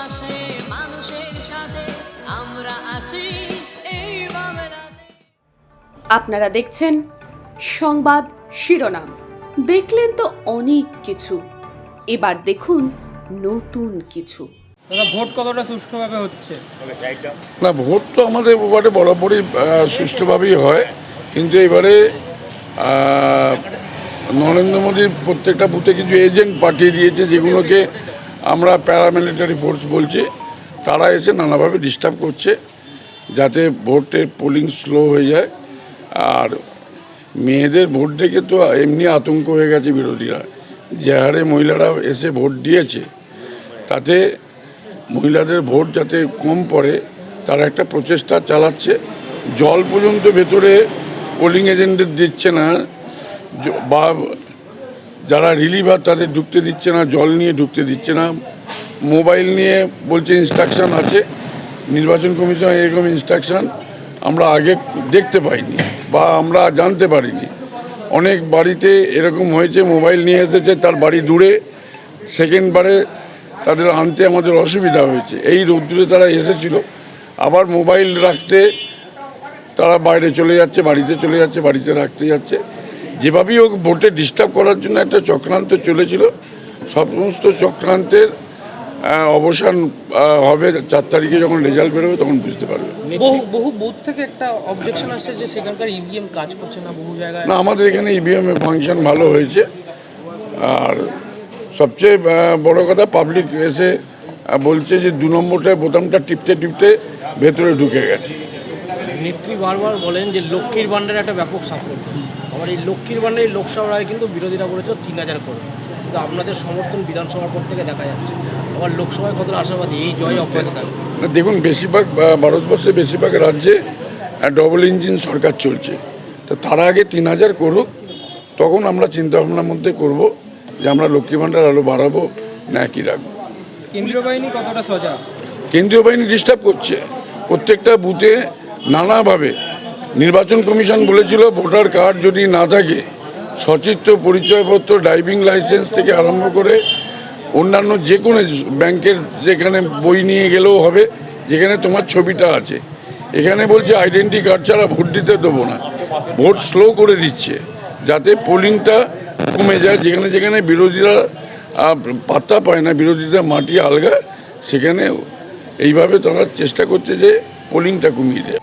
পাশে মানুষের সাথে আমরা আছি এই আপনারা দেখছেন সংবাদ শিরোনাম। দেখলেন তো অনেক কিছু। এবার দেখুন নতুন কিছু। দাদা ভোট কতটা সুষ্ঠুভাবে হচ্ছে? না ভোট তো আমাদের ওয়ার্ডে বরাবরই সুষ্ঠুভাবেই হয়। কিন্তু এবারে নরেন্দ্র মোদীর প্রত্যেকটা বুথে কিছু এজেন্ট পাঠিয়ে দিয়েছে যেগুলোকে আমরা প্যারামিলিটারি ফোর্স বলছি, তারা এসে নানাভাবে ডিস্টার্ব করছে, যাতে ভোটের পোলিং স্লো হয়ে যায়। আর মেয়েদের ভোট দেখে তো এমনি আতঙ্ক হয়ে গেছে বিরোধীরা। যে হারে মহিলারা এসে ভোট দিয়েছে, তাতে মহিলাদের ভোট যাতে কম পড়ে, তারা একটা প্রচেষ্টা চালাচ্ছে। জল পর্যন্ত ভেতরে পোলিং এজেন্টদের দিচ্ছে না বা যারা রিলিভার তাদের ঢুকতে দিচ্ছে না, জল নিয়ে ঢুকতে দিচ্ছে না। মোবাইল নিয়ে বলছে ইনস্ট্রাকশন আছে, নির্বাচন কমিশন এরকম ইনস্ট্রাকশন আমরা আগে দেখতে পাইনি বা আমরা জানতে পারিনি। অনেক বাড়িতে এরকম হয়েছে, মোবাইল নিয়ে এসেছে, তার বাড়ি দূরে সেকেন্ডবারে তাদের আনতে আমাদের অসুবিধা হয়েছে। এই রোদ্দুরে তারা এসেছিল, আবার মোবাইল রাখতে তারা বাইরে চলে যাচ্ছে, বাড়িতে চলে যাচ্ছে, বাড়িতে রাখতে যাচ্ছে। যেভাবেই হোক ভোটে ডিস্টার্ব করার জন্য একটা চক্রান্ত চলেছিল। সমস্ত চক্রান্তের অবসান হবে চার তারিখে যখন রেজাল্ট বেরোবে তখন বুঝতে পারবে। বহু বহু বুথ থেকে একটা অবজেকশন আসছে যে সেখানকার ইভিএম কাজ করছে না বহু জায়গায়। না আমাদের এখানে ইভিএম এর ফাংশন ভালো হয়েছে। আর সবচেয়ে বড় কথা পাবলিক এসে বলছে যে দু নম্বরটা বোতামটা টিপতে টিপতে ভেতরে ঢুকে গেছে। নেত্রী বারবার বলেন যে লক্ষ্মীর ভাণ্ডার একটা ব্যাপক সাফল্য। আবার এই লক্ষ্মীর ভাণ্ডার এই লোকসভা রায় কিন্তু বিরোধীরা বলেছিল তিন হাজার করে। কিন্তু আপনাদের সমর্থন বিধানসভার পর থেকে দেখা যাচ্ছে। আবার লোকসভায় কতটা আশাবাদী? এই জয় অব্যাহত থাকবে। না, দেখুন বেশিরভাগ ভারতবর্ষে বেশিরভাগ রাজ্যে ডবল ইঞ্জিন সরকার চলছে। তো তার আগে তিন হাজার করুক তখন আমরা চিন্তা ভাবনার মধ্যে করব যে আমরা লক্ষ্মী ভাণ্ডার আরও বাড়াবো না একই রাখব। কেন্দ্রীয় বাহিনী কতটা সজাগ? কেন্দ্রীয় বাহিনী ডিস্টার্ব করছে। প্রত্যেকটা বুথে নানাভাবে নির্বাচন কমিশন বলেছিল ভোটার কার্ড যদি না থাকে, সচিত্র পরিচয়পত্র, ড্রাইভিং লাইসেন্স থেকে আরম্ভ করে অন্যান্য যে কোনো ব্যাংকের যেখানে বই নিয়ে গেলেও হবে, যেখানে তোমার ছবিটা আছে। এখানে বলছে, আইডেন্টি কার্ড ছাড়া ভোট দিতে দেবো না। ভোট স্লো করে দিচ্ছে, যাতে পোলিংটা কমে যায়। যেখানে যেখানে বিরোধীরা পাত্তা পায় না, বিরোধীদের মাটি আলগা, সেখানে এইভাবে তারা চেষ্টা করছে যে পোলিংটা কমিয়ে দেয়।